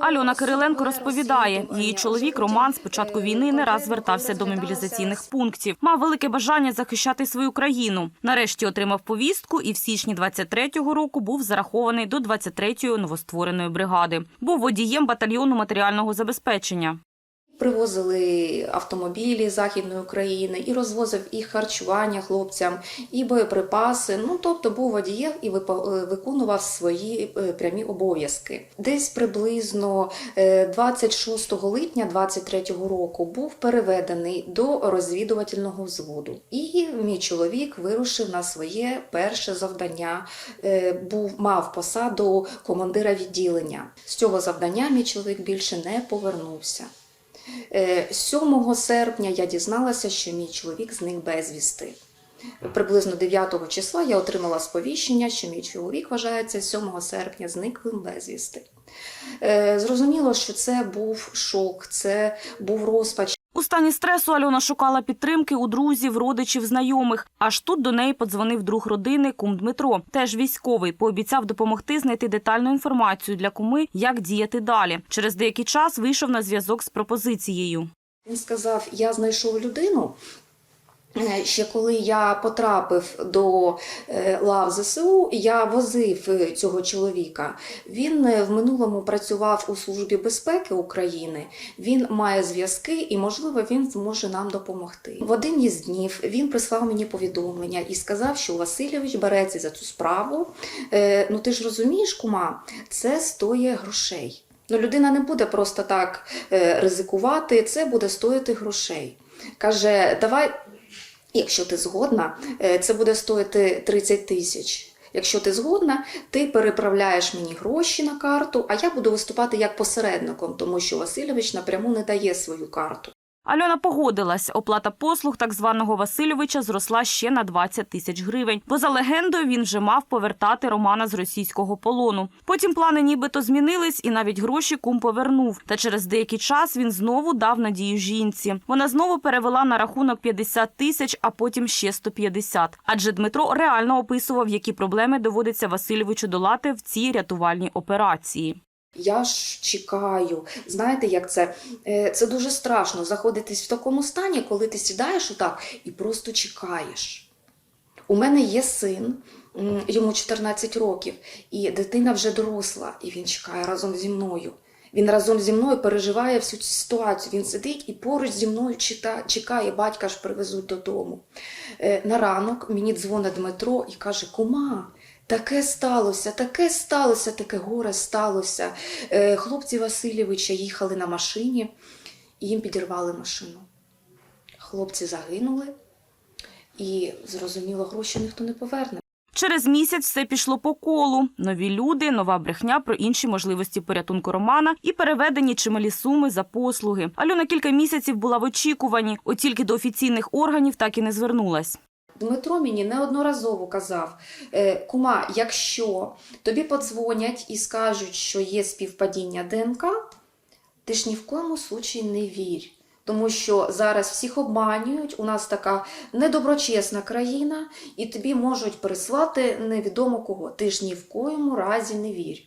Альона Кириленко розповідає, її чоловік Роман з початку війни не раз звертався до мобілізаційних пунктів. Мав велике бажання захищати свою країну. Нарешті отримав повістку і в січні 23-го року був зарахований до 23-ї новоствореної бригади. Був водієм батальйону матеріального забезпечення. Привозили автомобілі Західної України і розвозив і харчування хлопцям, і боєприпаси. Ну тобто був водієм і е, виконував свої е, прямі обов'язки. Десь приблизно е, 26 липня 23-го року був переведений до розвідувального взводу. І мій чоловік вирушив на своє перше завдання. Е, Був мав посаду командира відділення. З цього завдання мій чоловік більше не повернувся. Е, 7 серпня я дізналася, що мій чоловік зник безвісти. Приблизно 9 числа я отримала сповіщення, що мій чоловік вважається 7 серпня зниклим безвісти. Е, Зрозуміло, що це був шок, це був розпач. У стані стресу Альона шукала підтримки у друзів, родичів, знайомих. Аж тут до неї подзвонив друг родини кум Дмитро, теж військовий. Пообіцяв допомогти знайти детальну інформацію для куми, як діяти далі. Через деякий час вийшов на зв'язок з пропозицією. Він сказав: Я знайшов людину. Е, Ще коли я потрапив до е, лав ЗСУ, я возив е, цього чоловіка. Він в минулому працював у Службі безпеки України. Він має зв'язки і, можливо, він зможе нам допомогти. В один із днів він прислав мені повідомлення і сказав, що Васильович береться за цю справу. Ну ти ж розумієш, кума, це стоїть грошей. Ну, людина не буде просто так ризикувати, це буде стоїти грошей. Каже, давай, якщо ти згодна, е, це буде стоїти 30 тисяч. Якщо ти згодна, ти переправляєш мені гроші на карту, а я буду виступати як посередником, тому що Васильович напряму не дає свою карту. Альона погодилась. Оплата послуг так званого Васильовича зросла ще на 20 тисяч гривень. Бо за легендою він вже мав повертати Романа з російського полону. Потім плани нібито змінились, і навіть гроші кум повернув. Та через деякий час він знову дав надію жінці. Вона знову перевела на рахунок 50 тисяч, а потім ще 150. Адже Дмитро реально описував, які проблеми доводиться Васильовичу долати в цій рятувальній операції. Я ж чекаю. Знаєте, як це? Е, Це дуже страшно заходитись в такому стані, коли ти сідаєш отак і просто чекаєш. У мене є син, йому 14 років, і дитина вже доросла, і він чекає разом зі мною. Він разом зі мною переживає всю цю ситуацію. Він сидить і поруч зі мною чекає, батька ж привезуть додому. Е, На ранок мені дзвонить Дмитро і каже: Кума, таке сталося, таке сталося, таке горе сталося. Е, Хлопці Васильовича їхали на машині, і їм підірвали машину. Хлопці загинули, і зрозуміло, гроші ніхто не поверне. Через місяць все пішло по колу. Нові люди, нова брехня про інші можливості порятунку Романа і переведені чималі суми за послуги. Альона кілька місяців була в очікуванні, от тільки до офіційних органів так і не звернулась. Дмитро мені неодноразово казав: «Е, кума, якщо тобі подзвонять і скажуть, що є співпадіння ДНК, ти ж ні в коєму случаї не вірь. Тому що зараз всіх обманюють, у нас така недоброчесна країна, і тобі можуть прислати невідомо кого. Ти ж ні в коєму разі не вірь.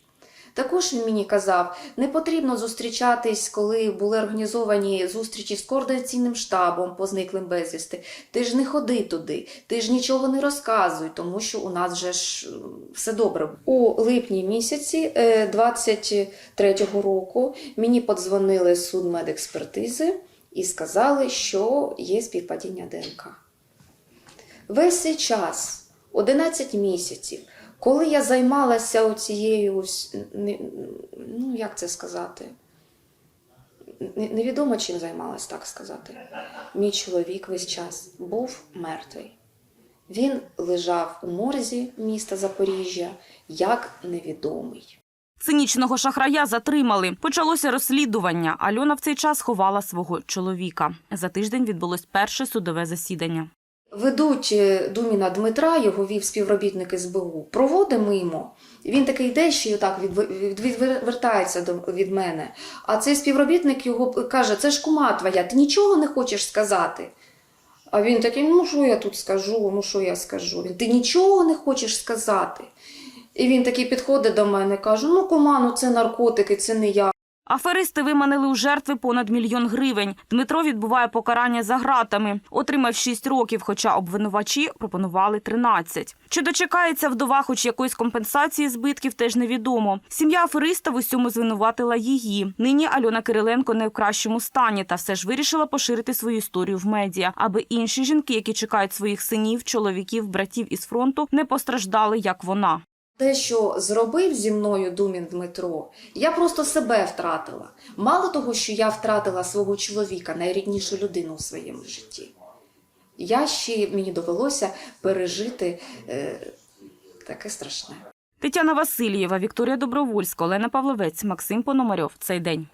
Також він мені казав, не потрібно зустрічатись, коли були організовані зустрічі з координаційним штабом по зниклим безвісти. Ти ж не ходи туди, ти ж нічого не розказуй, тому що у нас вже ж е, все добре. У липні місяці е, 23-го року мені подзвонили з судмедекспертизи і сказали, що є співпадіння ДНК. Весь цей час, 11 місяців, коли я займалася оцією, ось, ну як це сказати, невідомо чим займалась, так сказати. Мій чоловік весь час був мертвий. Він лежав у морзі міста Запоріжжя як невідомий. Цинічного шахрая затримали. Почалося розслідування. Альона в цей час ховала свого чоловіка. За тиждень відбулось перше судове засідання. Ведуть Думіна Дмитра, його вів співробітник СБУ. Проводимо. Він такий йде, ще й отак відвертається від мене. А цей співробітник його каже: це ж кума твоя, ти нічого не хочеш сказати. А він такий: ну що я тут скажу, ну що я скажу? Ти нічого не хочеш сказати. І він такий підходить до мене, каже: ну, кума, ну це наркотики, це не я. Аферисти виманили у жертви понад мільйон гривень. Дмитро відбуває покарання за ґратами. Отримав 6 років, хоча обвинувачі пропонували 13. Чи дочекається вдова хоч якоїсь компенсації збитків, теж невідомо. Сім'я афериста в усьому звинуватила її. Нині Альона Кириленко не в кращому стані та все ж вирішила поширити свою історію в медіа, аби інші жінки, які чекають своїх синів, чоловіків, братів із фронту, не постраждали, як вона. Те, що зробив зі мною Думін Дмитро, я просто себе втратила. Мало того, що я втратила свого чоловіка, найріднішу людину у своєму житті. Я ще мені довелося пережити е, таке страшне. Тетяна Васильєва, Вікторія Добровольська, Олена Павловець, Максим Пономарьов. Цей день.